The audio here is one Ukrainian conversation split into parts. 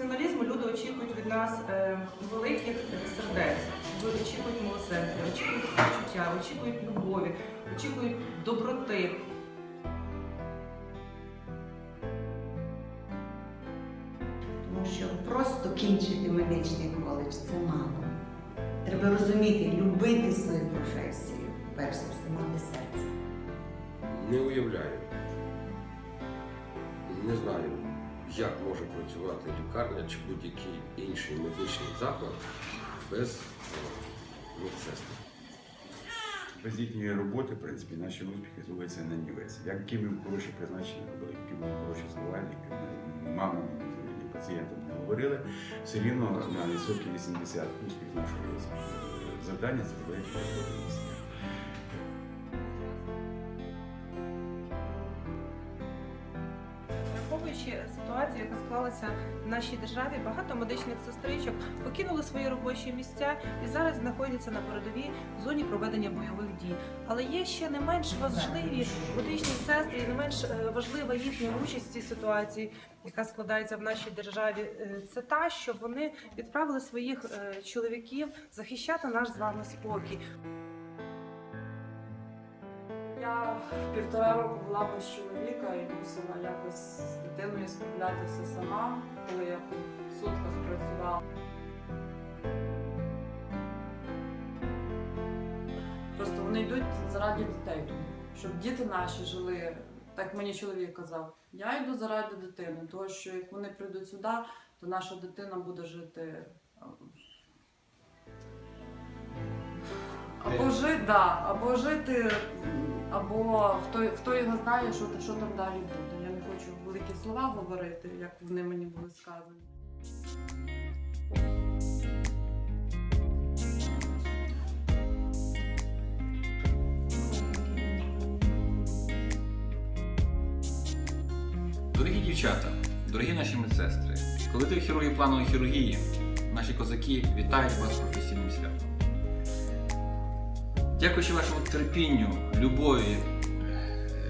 Професіоналізму, люди очікують від нас е, великих сердець, очікують милосердя, очікують співчуття, очікують любові, очікують доброти. Тому що просто кінчити медичний коледж це мало. Треба розуміти, любити свою професію, перш за все мати серце. Не уявляю. Не знаю, як може працювати лікарня чи будь-який інший медичний заклад без е, медсестер. Без їхньої роботи, в принципі, наші успіхи зводяться на нівець. Які ми хороші призначення робили, які ми хороші ми мамам і пацієнтам не говорили, все рівно на відсотки 80 успіх нашого завдання це залежить від місця. Ситуацію, яка склалася в нашій державі, багато медичних сестричок покинули свої робочі місця і зараз знаходяться на передовій зоні проведення бойових дій. Але є ще не менш важливі медичні сестри, і не менш е, важлива їхня участь в цій ситуації, яка складається в нашій державі. Е, Це та, що вони відправили своїх е, чоловіків захищати наш з вами спокій. Я півтора року була без чоловіка і мусила якось з дитиною справлятися сама, коли я по сутках працювала. Просто вони йдуть заради дітей, щоб діти наші жили, так мені чоловік казав. Я йду заради дитини, тому що як вони прийдуть сюди, то наша дитина буде жити. Або жити, да, або жити, або хто, хто його знає, що, що там далі буде. Я не хочу великі слова говорити, як вони мені були сказані. Дорогі дівчата, дорогі наші медсестри, колектив хірургії планової хірургії, наші козаки вітають вас професійним святом. Дякуючи вашому терпінню, любові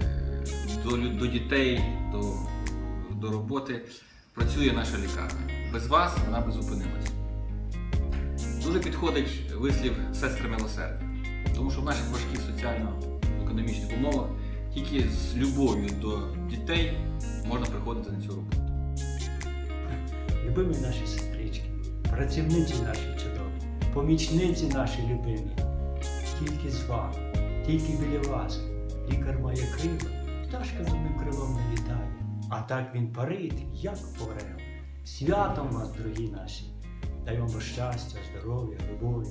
е, до, до дітей, до, до роботи, працює наша лікарня. Без вас вона би зупинилась. Дуже підходить вислів сестри милосердя, тому що в наших важких соціально-економічних умовах тільки з любов'ю до дітей можна приходити на цю роботу. Любимі наші сестрички, працівниці наші чудові, помічниці наші любимі, тільки з тільки біля вас. Лікар має крила, пташка за ним крилом не літає. А так він парить, як орел. Святом вас, дорогі наші! Дай вам щастя, здоров'я, любові.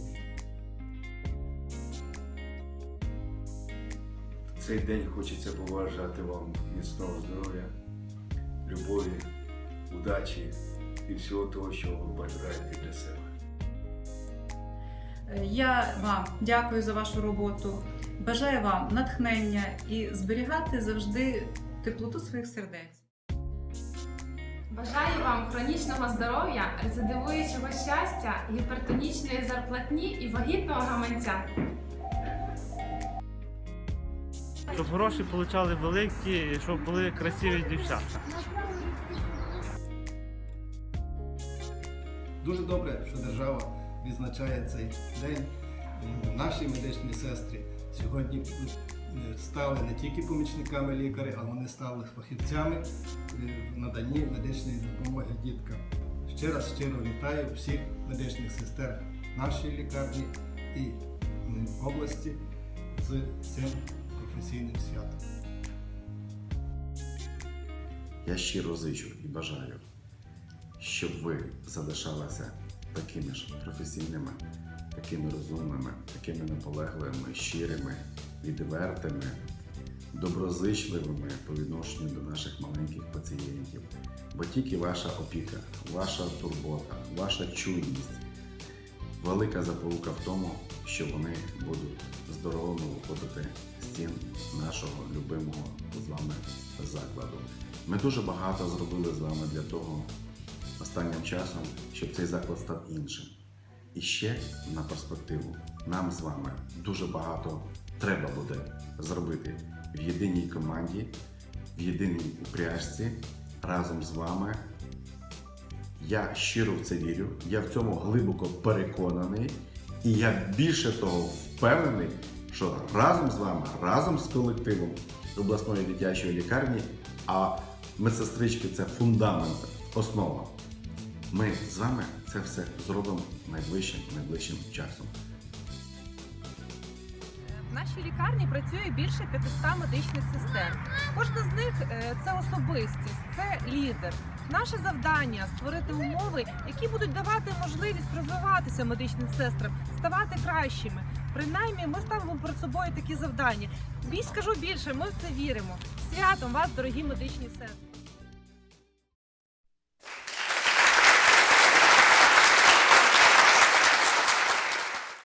В цей день хочеться побажати вам міцного здоров'я, любові, удачі і всього того, що ви бажаєте для себе. Я вам дякую за вашу роботу. Бажаю вам натхнення і зберігати завжди теплоту своїх сердець. Бажаю вам хронічного здоров'я, рецидивуючого щастя, гіпертонічної зарплатні і вагітного гаманця. Щоб гроші отримали великі, і щоб були красиві дівчата. Дуже добре, що держава відзначає цей день. Наші медичні сестри сьогодні е, стали не тільки помічниками лікаря, а вони стали фахівцями е, в наданні медичної допомоги діткам. Ще раз щиро вітаю всіх медичних сестер нашої лікарні і області з цим професійним святом. Я щиро зичу і бажаю, щоб ви залишалися такими ж професійними, такими розумними, такими наполегливими, щирими, відвертими, доброзичливими по відношенню до наших маленьких пацієнтів. Бо тільки ваша опіка, ваша турбота, ваша чуйність велика запорука в тому, що вони будуть здоровими виходити з стін нашого любимого з вами закладу. Ми дуже багато зробили з вами для того останнім часом, щоб цей заклад став іншим. І ще на перспективу нам з вами дуже багато треба буде зробити в єдиній команді, в єдиній упряжці разом з вами Я щиро в це вірю, я в цьому глибоко переконаний, і я більше того впевнений, що разом з вами, разом з колективом обласної дитячої лікарні, а медсестрички це фундамент, основа. Ми з вами це все зробимо найближчим найближчим часом. В нашій лікарні працює більше 500 медичних сестер. Кожна з них е, це особистість, це лідер. Наше завдання створити умови, які будуть давати можливість розвиватися медичним сестрам, ставати кращими. Принаймні, ми ставимо перед собою такі завдання. Більш скажу більше, ми в це віримо. Святом вас, дорогі медичні сестри!